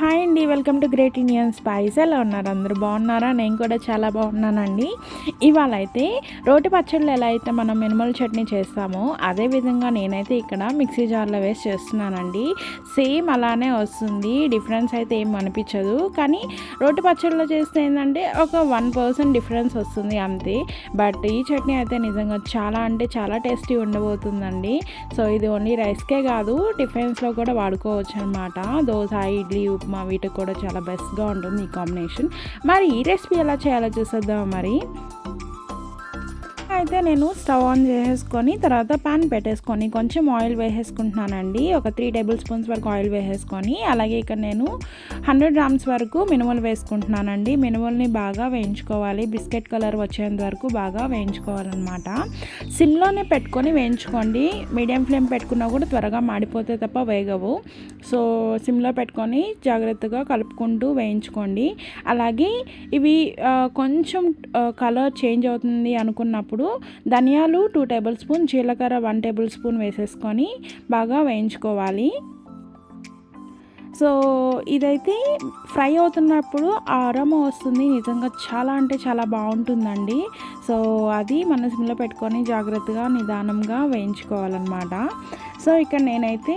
Hi అండి welcome to great Indian spice. ఎలా ఉన్నారు? అందరూ బాగున్నారా? నేను కూడా చాలా బాగున్నానండి. ఇవాళ అయితే రోటి పచ్చళ్ళు ఎలా అయితే మనం మినిమల్ చట్నీ చేస్తామో అదే విధంగా నేనైతే ఇక్కడ మిక్సీ జార్లో వేసి చేస్తున్నానండి. సేమ్ అలానే వస్తుంది డిఫరెన్స్ అయితే ఏం అనిపించదు. కానీ రోటి పచ్చళ్ళలో చేస్తే ఏంటంటే ఒక వన్ పర్సెంట్ డిఫరెన్స్ వస్తుంది అంతే. బట్ ఈ చట్నీ అయితే నిజంగా చాలా అంటే చాలా టేస్టీ ఉండబోతుందండి. సో ఇది ఓన్లీ రైస్కే కాదు టిఫిన్స్లో కూడా వాడుకోవచ్చు అనమాట దోశ ఇడ్లీ ఉప్మా వీటికి కూడా చాలా బెస్ట్గా ఉంటుంది ఈ కాంబినేషన్ మరి ఈ రెసిపీ ఎలా చేయాలో చూసేద్దాం మరి? అయితే నేను స్టవ్ ఆన్ చేసేసుకొని తర్వాత పాన్ పెట్టేసుకొని కొంచెం ఆయిల్ వేసేసుకుంటున్నానండి. ఒక త్రీ టేబుల్ స్పూన్స్ వరకు ఆయిల్ వేసేసుకొని అలాగే ఇక్కడ నేను హండ్రెడ్ గ్రామ్స్ వరకు మినుములు వేసుకుంటున్నానండి. మినుముల్ని బాగా వేయించుకోవాలి. బిస్కెట్ కలర్ వచ్చేంత వరకు బాగా వేయించుకోవాలన్నమాట. సిమ్లోనే పెట్టుకొని వేయించుకోండి. మీడియం ఫ్లేమ్ పెట్టుకున్నా కూడా త్వరగా మాడిపోతే తప్ప వేగవు. సో సిమ్లో పెట్టుకొని జాగ్రత్తగా కలుపుకుంటూ వేయించుకోండి. అలాగే ఇవి కొంచెం కలర్ చేంజ్ అవుతుంది అనుకున్నప్పుడు ధనియాలు టూ టేబుల్ స్పూన్ జీలకర్ర వన్ టేబుల్ స్పూన్ వేసేసుకొని బాగా వేయించుకోవాలి. సో ఇదైతే ఫ్రై అవుతున్నప్పుడు ఆ అరమ వస్తుంది. నిజంగా చాలా అంటే చాలా బాగుంటుందండి. సో అది మన పెట్టుకొని జాగ్రత్తగా నిదానంగా వేయించుకోవాలన్నమాట. సో ఇక్కడ నేనైతే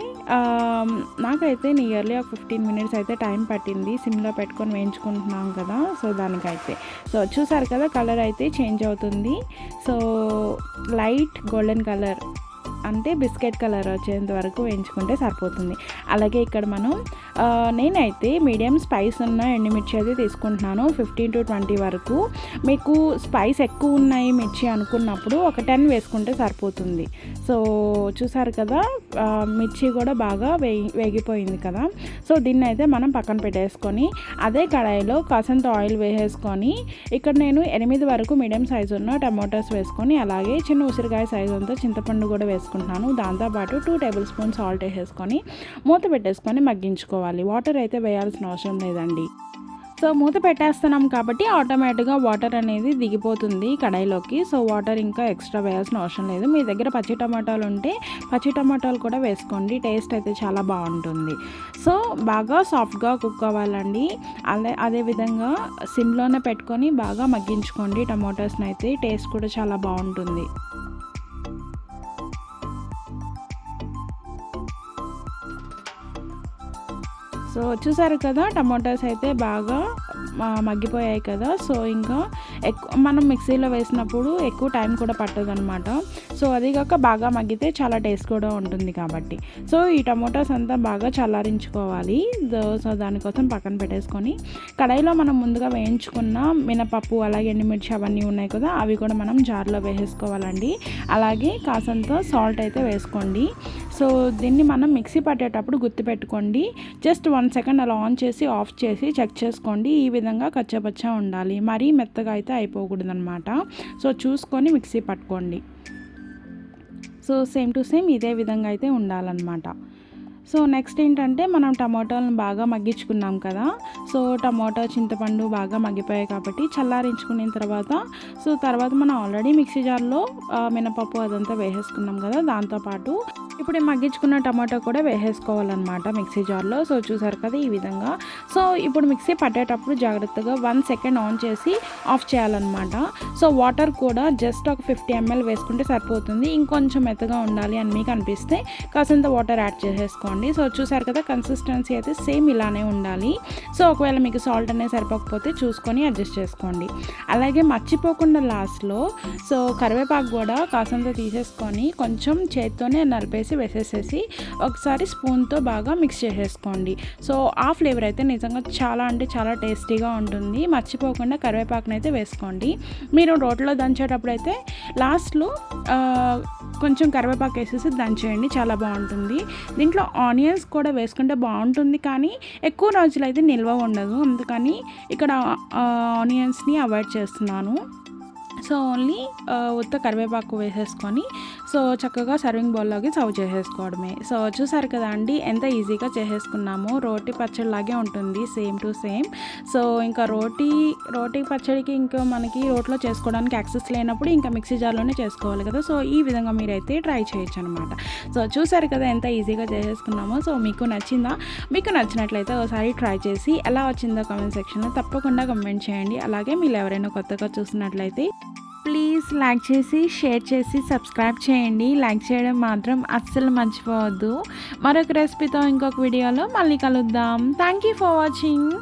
నాకైతే నియర్లీ ఒక ఫిఫ్టీన్ మినిట్స్ అయితే టైం పట్టింది. సిమ్లో పెట్టుకొని వేయించుకుంటున్నాం కదా సో దానికైతే. సో చూసారు కదా కలర్ అయితే చేంజ్ అవుతుంది. సో లైట్ గోల్డెన్ కలర్ అంటే బిస్కెట్ కలర్ వచ్చేంత వరకు వేయించుకుంటే సరిపోతుంది. అలాగే ఇక్కడ మనం నేనైతే మీడియం స్పైస్ ఉన్న ఎండుమిర్చి అయితే తీసుకుంటున్నాను ఫిఫ్టీన్ టు ట్వంటీ వరకు. మీకు స్పైస్ ఎక్కువ ఉన్నాయి మిర్చి అనుకున్నప్పుడు ఒక టెన్ వేసుకుంటే సరిపోతుంది. సో చూసారు కదా మిర్చి కూడా బాగా వేగి వేగిపోయింది కదా. సో దీన్ని అయితే మనం పక్కన పెట్టేసుకొని అదే కడాయిలో కాసంత ఆయిల్ వేసేసుకొని ఇక్కడ నేను ఎనిమిది వరకు మీడియం సైజు ఉన్న టమాటోస్ వేసుకొని అలాగే చిన్న ఉసిరికాయ సైజు అంతా చింతపండు కూడా వేసుకుంటున్నాను. దాంతోపాటు టూ టేబుల్ స్పూన్ సాల్ట్ వేసేసుకొని మూత పెట్టేసుకొని మగ్గించుకోవాలి. వాటర్ అయితే వేయాల్సిన అవసరం లేదండి. సో మూత పెట్టేస్తున్నాం కాబట్టి ఆటోమేటిక్గా వాటర్ అనేది దిగిపోతుంది కడాయిలోకి. సో వాటర్ ఇంకా ఎక్స్ట్రా వేయాల్సిన అవసరం లేదు. మీ దగ్గర పచ్చి టమాటాలు ఉంటే పచ్చి టమాటాలు కూడా వేసుకోండి. టేస్ట్ అయితే చాలా బాగుంటుంది. సో బాగా సాఫ్ట్గా కుక్ అవ్వాలండి. అదే అదేవిధంగా సిమ్లోనే పెట్టుకొని బాగా మగ్గించుకోండి టమాటోస్ని అయితే. టేస్ట్ కూడా చాలా బాగుంటుంది. సో చూసారు కదా టమాటాస్ అయితే బాగా మగ్గిపోయాయి కదా. సో ఇంకా ఎక్కువ మనం మిక్సీలో వేసినప్పుడు ఎక్కువ టైం కూడా పట్టదనమాట సో అది కాక బాగా మగ్గితే చాలా టేస్ట్ కూడా ఉంటుంది కాబట్టి. సో ఈ టమాటాస్ అంతా బాగా చల్లారించుకోవాలి. సో దానికోసం పక్కన పెట్టేసుకొని కడాయిలో మనం ముందుగా వేయించుకున్న మినపప్పు అలాగే ఎండుమిర్చి అవన్నీ ఉన్నాయి కదా అవి కూడా మనం జార్లో వేసేసుకోవాలండి. అలాగే కాసంత సాల్ట్ అయితే వేసుకోండి. సో దీన్ని మనం మిక్సీ పట్టేటప్పుడు గుర్తుపెట్టుకోండి. జస్ట్ వన్ సెకండ్ అలా ఆన్ చేసి ఆఫ్ చేసి చెక్ చేసుకోండి. ఈ విధంగా కచ్చపచ్చ ఉండాలి. మరీ మెత్తగా అయితే అయిపోకూడదనమాట సో చూసుకొని మిక్సీ పట్టుకోండి. సో సేమ్ టు సేమ్ ఇదే విధంగా అయితే ఉండాలన్నమాట. సో నెక్స్ట్ ఏంటంటే మనం టమాటోలను బాగా మగ్గించుకున్నాం కదా. సో టమాటో చింతపండు బాగా మగ్గిపోయాయి కాబట్టి చల్లారించుకున్న తర్వాత సో తర్వాత మనం ఆల్రెడీ మిక్సీ జార్లో మినపప్పు అదంతా వేసేసుకున్నాం కదా దాంతోపాటు ఇప్పుడు మగ్గించుకున్న టమాటో కూడా వేసేసుకోవాలన్నమాట మిక్సీ జార్లో. సో చూసారు కదా ఈ విధంగా. సో ఇప్పుడు మిక్సీ పట్టేటప్పుడు జాగ్రత్తగా వన్ సెకండ్ ఆన్ చేసి ఆఫ్ చేయాలన్నమాట. సో వాటర్ కూడా జస్ట్ ఒక ఫిఫ్టీ ఎంఎల్ వేసుకుంటే సరిపోతుంది. ఇంకొంచెం మెత్తగా ఉండాలి అని మీకు అనిపిస్తే కాసింత వాటర్ యాడ్ చేసేసుకోండి. సో చూసారు కదా కన్సిస్టెన్సీ అయితే సేమ్ ఇలానే ఉండాలి. సో ఒకవేళ మీకు సాల్ట్ అనేది సరిపోకపోతే చూసుకొని అడ్జస్ట్ చేసుకోండి. అలాగే మర్చిపోకుండా లాస్ట్లో సో కరివేపాకు కూడా కాసంత తీసేసుకొని కొంచెం చేత్తోనే నలిపేసి వేసేసేసి ఒకసారి స్పూన్తో బాగా మిక్స్ చేసేసుకోండి. సో ఆ ఫ్లేవర్ అయితే నిజంగా చాలా అంటే చాలా టేస్టీగా ఉంటుంది. మర్చిపోకుండా కరివేపాకునైతే వేసుకోండి. మీరు రోట్లో దంచేటప్పుడు అయితే లాస్ట్లో కొంచెం కరివేపాకు వేసేసి దంచేయండి చాలా బాగుంటుంది. దీంట్లో ఆనియన్స్ కూడా వేసుకుంటే బాగుంటుంది కానీ ఎక్కువ రోజులు అయితే నిల్వ ఉండదు. అందుకని ఇక్కడ ఆనియన్స్ని అవాయిడ్ చేస్తున్నాను. సో ఓన్లీ ఉత్త కరివేపాకు వేసేసుకొని సో చక్కగా సర్వింగ్ బౌల్లోకి సర్వ్ చేసేసుకోవడమే. సో చూసారు కదా అండి ఎంత ఈజీగా చేసేసుకున్నాము. రోటీ పచ్చడిలాగే ఉంటుంది సేమ్ టు సేమ్. సో ఇంకా రోటీ రోటీ పచ్చడికి ఇంకా మనకి రోట్లో చేసుకోవడానికి యాక్సెస్ లేనప్పుడు ఇంకా మిక్సీ జార్లోనే చేసుకోవాలి కదా. సో ఈ విధంగా మీరైతే ట్రై చేయొచ్చు అనమాట సో చూసారు కదా ఎంత ఈజీగా చేసేసుకున్నామో. సో మీకు నచ్చిందా? మీకు నచ్చినట్లయితే ఒకసారి ట్రై చేసి ఎలా వచ్చిందో కామెంట్ సెక్షన్లో తప్పకుండా కమెంట్ చేయండి. అలాగే మీరు ఎవరైనా కొత్తగా చూసినట్లయితే ప్లీజ్ లైక్ చేసి షేర్ చేసి సబ్స్క్రైబ్ చేయండి. లైక్ చేయడం మాత్రం అస్సలు మర్చిపోవద్దు. మరొక రెసిపీతో ఇంకొక వీడియోలో మళ్ళీ కలుద్దాం. Thank you for watching